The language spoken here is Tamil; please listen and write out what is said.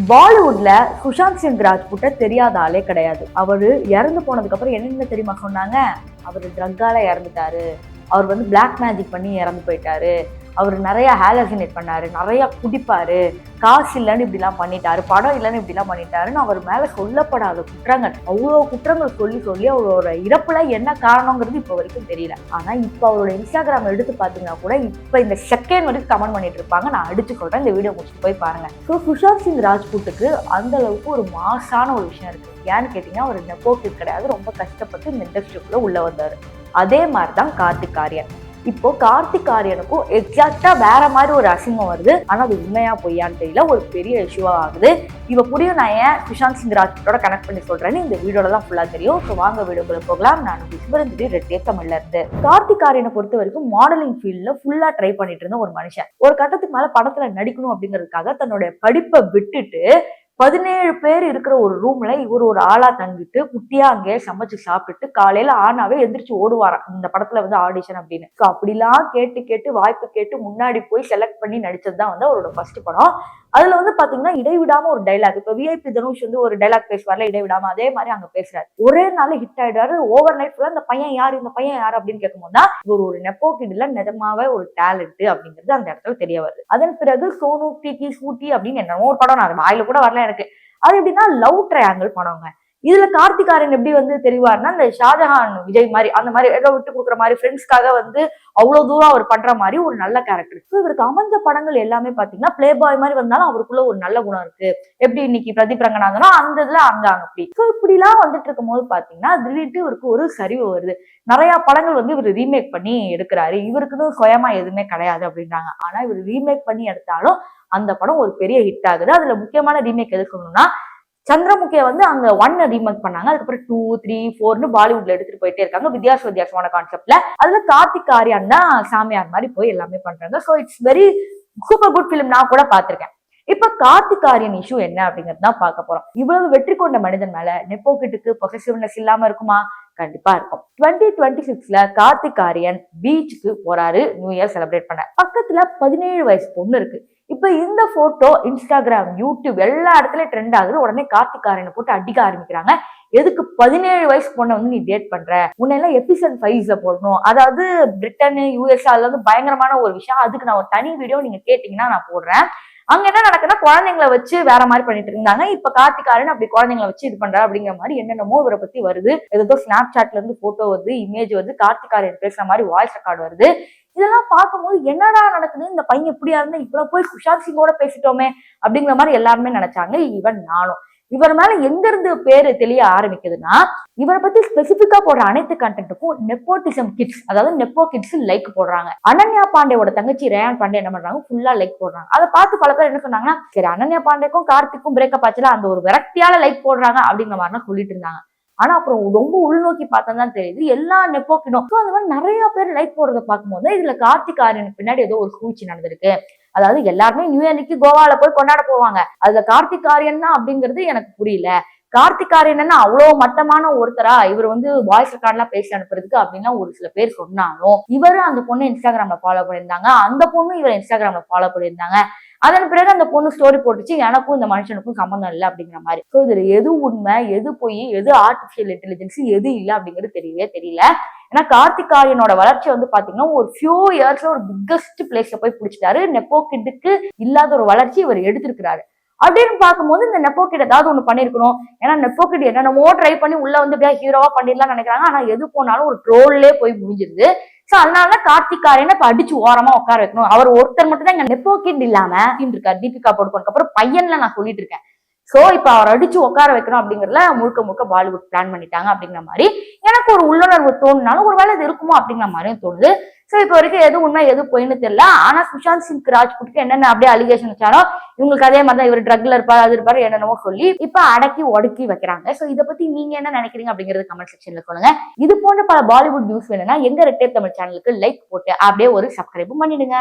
பாலிவுட்ல சுஷாந்த் சிங் ராஜ்புட்டை தெரியாத ஆளே கிடையாது. அவரு இறந்து போனதுக்கு அப்புறம் என்னென்ன தெரியுமா சொன்னாங்க? அவர் ட்ரக்கால இறந்துட்டாரு. அவர் வந்து பிளாக் மேஜிக் பண்ணி இறந்து போயிட்டாரு. அவர் நிறைய ஹேலசினேட் பண்ணாரு நிறைய குடிப்பாரு. காசு இல்லைன்னு இப்படிலாம் பண்ணிட்டாரு படம் இல்லைன்னு இப்படிலாம் பண்ணிட்டாருன்னு அவர் மேலே சொல்லப்படாத குற்றங்கள். அவ்வளோ குற்றங்கள் சொல்லி சொல்லி அவரோட இறப்புல என்ன காரணங்கிறது இப்போ வரைக்கும் தெரியல. ஆனால் இப்போ அவரோட இன்ஸ்டாகிராம் எடுத்து பார்த்தீங்கன்னா கூட இப்போ இந்த செகண்ட் வரைக்கும் கமெண்ட் பண்ணிட்டு இருப்பாங்க. நான் அடிச்சு சொல்கிறேன் இந்த வீடியோ முடிச்சு போய் பாருங்க. ஸோ சுஷாந்த் சிங் ராஜ்புட்டுக்கு அந்த அளவுக்கு ஒரு மாசான ஒரு விஷயம் இருக்கு. ஏன்னு கேட்டீங்கன்னா அவர் நெப்போக்கிட் கிடையாது. ரொம்ப கஷ்டப்பட்டு இந்த இண்டஸ்ட்ரிக்குள்ளே உள்ளே வந்தார். அதே மாதிரி தான் கார்த்திக் ஆரியன். இப்போ கார்த்திக் ஆரியனுக்கும் எக்ஸாக்டா வேற மாதிரி ஒரு அசிங்கம் வருது. ஆனா அது உண்மையா பொய்யான்னு தெரியல. ஒரு பெரிய இஷ்யூவா ஆகுது. இவ புரியும் நான் ஏன் சுஷாந்த் சிங் ராஜ்புட்டோட கனெக்ட் பண்ணி சொல்றேன்னு இந்த வீடியோல தான் ஃபுல்லா தெரியும். ஸோ வாங்க வீடியோக்குள்ள போகலாம். நான் விஸ்வரஞ்சி ரெட்டே தமிழ்ல இருந்து. கார்த்திக் ஆரியனை பொறுத்த வரைக்கும் மாடலிங் ஃபீல்ட்ல ஃபுல்லா ட்ரை பண்ணிட்டு இருந்த ஒரு மனுஷன். ஒரு கட்டத்துக்கு மேல படத்துல நடிக்கணும் அப்படிங்கிறதுக்காக தன்னுடைய படிப்பை விட்டுட்டு பதினேழு பேர் இருக்கிற ஒரு ரூம்ல இவர் ஒரு ஆளா தங்கிட்டு குட்டியா அங்கேயே சமைச்சு சாப்பிட்டுட்டு காலையில ஆனாவே எந்திரிச்சு ஓடுவாராம் இந்த படத்துல வந்து ஆடிஷன் அப்படின்னு. ஸோ அப்படிலாம் கேட்டு கேட்டு வாய்ப்பு கேட்டு முன்னாடி போய் செலக்ட் பண்ணி நடிச்சது தான் வந்து அவரோட ஃபர்ஸ்ட் படம். அதுல வந்து பாத்தீங்கன்னா இடைவிடாம ஒரு டைலாக் இப்ப விஐபி தனுஷ் வந்து ஒரு டைலாக் பேசுவார்ல இடைவிடாம அதே மாதிரி அங்க பேசுறாரு. ஒரே நாள் ஹிட் ஆயிடுறாரு ஓவர் நைட் ஃபுல்லா இந்த பையன் யார் இந்த பையன் யார் அப்படின்னு கேட்கும்போது தான் இவர் ஒரு நெப்போ கிட்ல நிஜமாவே ஒரு டேலண்ட் அப்படிங்கிறது அந்த இடத்துல தெரிய வருது. அதன் பிறகு சோனு டிகி ஸ்கூட்டி அப்படின்னு என்னமோ ஒரு படம் நான் அது வாயில கூட வரல எனக்கு. அது எப்படின்னா லவ் ட்ரையாங்கிள் படங்க. இதுல கார்த்திகாரன் எப்படி வந்து தெரிவார்னா இந்த ஷாஜஹான் விஜய் மாதிரி அந்த மாதிரி ஏதோ விட்டு கொடுக்குற மாதிரி ஃப்ரெண்ட்ஸ்க்காக வந்து அவ்வளவு தூரம் அவர் பண்ற மாதிரி ஒரு நல்ல கேரக்டர் ஸோ இவருக்கு அமைஞ்ச படங்கள் எல்லாமே பாத்தீங்கன்னா பிளே பாய் மாதிரி வந்தாலும் அவருக்குள்ள ஒரு நல்ல குணம் இருக்கு. எப்படி இன்னைக்கு பிரதீப் ரங்கநாதனோ அந்த இதுல அங்க அங்க அப்படி. ஸோ இப்படிலாம் வந்துட்டு இருக்கும் போது பாத்தீங்கன்னா திடீர்னு இவருக்கு ஒரு சரிவு வருது. நிறைய படங்கள் வந்து இவர் ரீமேக் பண்ணி எடுக்கிறாரு. இவருக்குன்னு சுயமா எதுவுமே கிடையாது அப்படின்றாங்க. ஆனா இவர் ரீமேக் பண்ணி எடுத்தாலும் அந்த படம் ஒரு பெரிய ஹிட் ஆகுது. அதுல முக்கியமான ரீமேக் எது சந்திரமுகியை வந்து அங்க ஒன் ரீமேக் பண்ணாங்க. அதுக்கப்புறம் டூ த்ரீ ஃபோர்னு பாலிவுட்ல எடுத்துட்டு போயிட்டே இருக்காங்க. வித்தியாச வித்தியாசமான கான்செப்ட்ல அதுல கார்த்திக் ஆரியான் தான் சாமியார் மாதிரி போய் எல்லாமே பண்றாங்க. So it's very super good film நான் கூட பாத்திருக்கேன் இப்ப கார்த்திக் ஆரியன் இஷ்யூ என்ன அப்படிங்கிறது தான் பார்க்க போறோம். இவ்வளவு வெற்றி கொண்ட மனிதன் மேல நெப்போக்கிட்டுக்கு பொசசிவ்னஸ் இல்லாம இருக்குமா? கண்டிப்பா இருக்கும். டுவெண்ட்டி டுவெண்ட்டி சிக்ஸ்ல கார்த்திக் ஆரியன் பீச்சுக்கு போறாரு. நியூ இயர் செலிப்ரேட் பண்ண. பக்கத்துல பதினேழு வயசு பொண்ணு இருக்கு. இப்போ இந்த போட்டோ இன்ஸ்டாகிராம் யூடியூப் எல்லா இடத்துலயும் ட்ரெண்ட் ஆகுது. உடனே கார்த்திக் ஆரியனை போட்டு அடிக்க ஆரம்பிக்கிறாங்க. எதுக்கு பதினேழு வயசு பொண்ணை வந்து நீ டேட் பண்ற? முன்னெல்லாம் எபிசன் ஃபைல்ஸ்ல போடணும். அதாவது பிரிட்டனு யூஎஸ் அதுல வந்து பயங்கரமான ஒரு விஷயம். அதுக்கு நான் ஒரு தனி வீடியோ நீங்க கேட்டீங்கன்னா நான் போடுறேன். அங்க என்ன நடக்குன்னா குழந்தைங்களை வச்சு வேற மாதிரி பண்ணிட்டு இருந்தாங்க. இப்ப கார்த்திகாரன் அப்படி குழந்தைங்களை வச்சு இது பண்றாரு அப்படிங்கிற மாதிரி என்னென்னமோ இவரை பத்தி வருது. ஏதோ ஸ்னாப் சாட்ல இருந்து போட்டோ வருது இமேஜ் வருது கார்த்திகாரன் பேசுற மாதிரி வாய்ஸ் ரெக்கார்டு வருது. இதெல்லாம் பார்க்கும்போது என்னடா நடக்குது? இந்த பையன் இப்படியா இருந்தா இவ்வளவு போய் குஷால் சிங்கோட பேசிட்டோமே அப்படிங்கிற மாதிரி எல்லாருமே நினைச்சாங்க. ஈவன் நானும். இவர் மேல எங்க இருந்து பேரு தெரிய ஆரம்பிக்குதுன்னா இவரை பத்தி ஸ்பெசிபிக்கா போடுற அனைத்து கண்டென்ட்டுக்கும் நெப்போட்டிசம் கிட்ஸ் அதாவது நெப்போ கிட்ஸ் லைக் போடுறாங்க. அனன்யா பாண்டேவோட தங்கச்சி ரேயான் பாண்டே என்ன பண்றாங்க? ஃபுல்லா லைக் போடுறாங்க. அதை பார்த்து பல பேர் என்ன சொன்னாங்கன்னா சரி அனன்யா பாண்டேக்கும் கார்த்திக்கும் பிரேக்கப் ஆச்சுல அந்த ஒரு விரக்தியால லைக் போடுறாங்க அப்படிங்கிற மாதிரிலாம் சொல்லிட்டு இருந்தாங்க. ஆனா அப்புறம் ரொம்ப உள்நோக்கி பார்த்தா தான் தெரியுது. எல்லா நெப்போக்கிடும். அந்த மாதிரி நிறைய பேர் லைக் போடுறத பார்க்கும்போது இதுல கார்த்திக் ஆரியனுக்கு பின்னாடி ஏதோ ஒரு சூழ்ச்சி நடந்திருக்கு. அதாவது எல்லாருமே நியூ இயர்க்கு கோவால போய் கொண்டாட போவாங்க. அதுல கார்த்திக் ஆரியன் தான் அப்படிங்கிறது எனக்கு புரியல. கார்த்திக் ஆரியன் அவ்வளோ அவ்வளவு மட்டமான ஒருத்தரா? இவர் வந்து வாய்ஸ் ரெக்கார்ட்லாம் பேசி அனுப்புறதுக்கு அப்படின்லாம் ஒரு சில பேர் சொன்னாலும் இவரு அந்த பொண்ணு இன்ஸ்டாகிராம்ல ஃபாலோ பண்ணியிருந்தாங்க. அந்த பொண்ணு இவர் இன்ஸ்டாகிராம்ல ஃபாலோ பண்ணியிருந்தாங்க. அதன் பிறகு அந்த பொண்ணு ஸ்டோரி போட்டுச்சு எனக்கும் இந்த மனுஷனுக்கும் சம்மந்தம் இல்லை அப்படிங்கிற மாதிரி. ஸோ இதுல எது உண்மை எது பொய் எது ஆர்டிஃபிஷியல் இன்டெலிஜென்ஸ் எது இல்லை அப்படிங்கிறது தெரியவே தெரியல. ஏன்னா கார்த்திக் ஆரியனோட வளர்ச்சி வந்து பாத்தீங்கன்னா ஒரு ஃபியூ இயர்ஸ்ல ஒரு பிக்கஸ்ட் பிளேஸ்ல போய் பிடிச்சிட்டாரு. நெப்போ கிட்டுக்கு இல்லாத ஒரு வளர்ச்சி இவர் எடுத்திருக்கிறாரு. அப்படின்னு பார்க்கும்போது இந்த நெப்போ ஏதாவது ஒண்ணு பண்ணிருக்கணும். ஏன்னா நெப்போ என்னென்னமோ ட்ரை பண்ணி உள்ள வந்து அப்படியே ஹீரோவா பண்ணிடலாம் நினைக்கிறாங்க. ஆனா எது போனாலும் ஒரு ட்ரோல்லே போய் முடிஞ்சிருது. சோ அதனால கார்த்திக் இப்ப அடிச்சு ஓரமா உட்கார வைக்கணும். அவர் ஒருத்தர் மட்டும் தான் இங்க நெப்போ கிட் இல்லாம இருக்காரு. தீபிகா படுக்கோனுக்கு அப்புறம் பையன்ல நான் சொல்லிட்டு இருக்கேன். ஸோ இப்போ அவர் அடிச்சு உட்கார வைக்கணும் அப்படிங்கிறதுல முழுக்க முழுக்க பாலிவுட் பிளான் பண்ணிட்டாங்க அப்படிங்கிற மாதிரி. எனக்கு ஒரு உள்ளுணர்வு தோணுனாலும் ஒரு வேலை இது இருக்குமோ அப்படிங்கிற மாதிரியும் தோணுது. ஸோ இப்போ வரைக்கும் எது உண்மை எது பொய்ன்னு தெரியல. ஆனால் சுஷாந்த் சிங் ராஜ்புட்க்கு என்னென்ன அப்படியே அலிகேஷன் வச்சாரோ இவங்களுக்கு அதே மாதிரி தான் இவர் ட்ரக்ல இருப்பார் அது இருப்பார் என்னென்னமோ சொல்லி இப்போ அடக்கி ஒடுக்கி வைக்கிறாங்க. ஸோ இதை பத்தி நீங்க என்ன நினைக்கிறீங்க அப்படிங்கிறது கமெண்ட் செக்ஷன்ல சொல்லுங்க. இது போன்ற பல பாலிவுட் நியூஸ் வேணும்னா எங்க ரெட்டே தமிழ் சேனலுக்கு லைக் போட்டு அப்படியே ஒரு சப்ஸ்கிரைபும் பண்ணிடுங்க.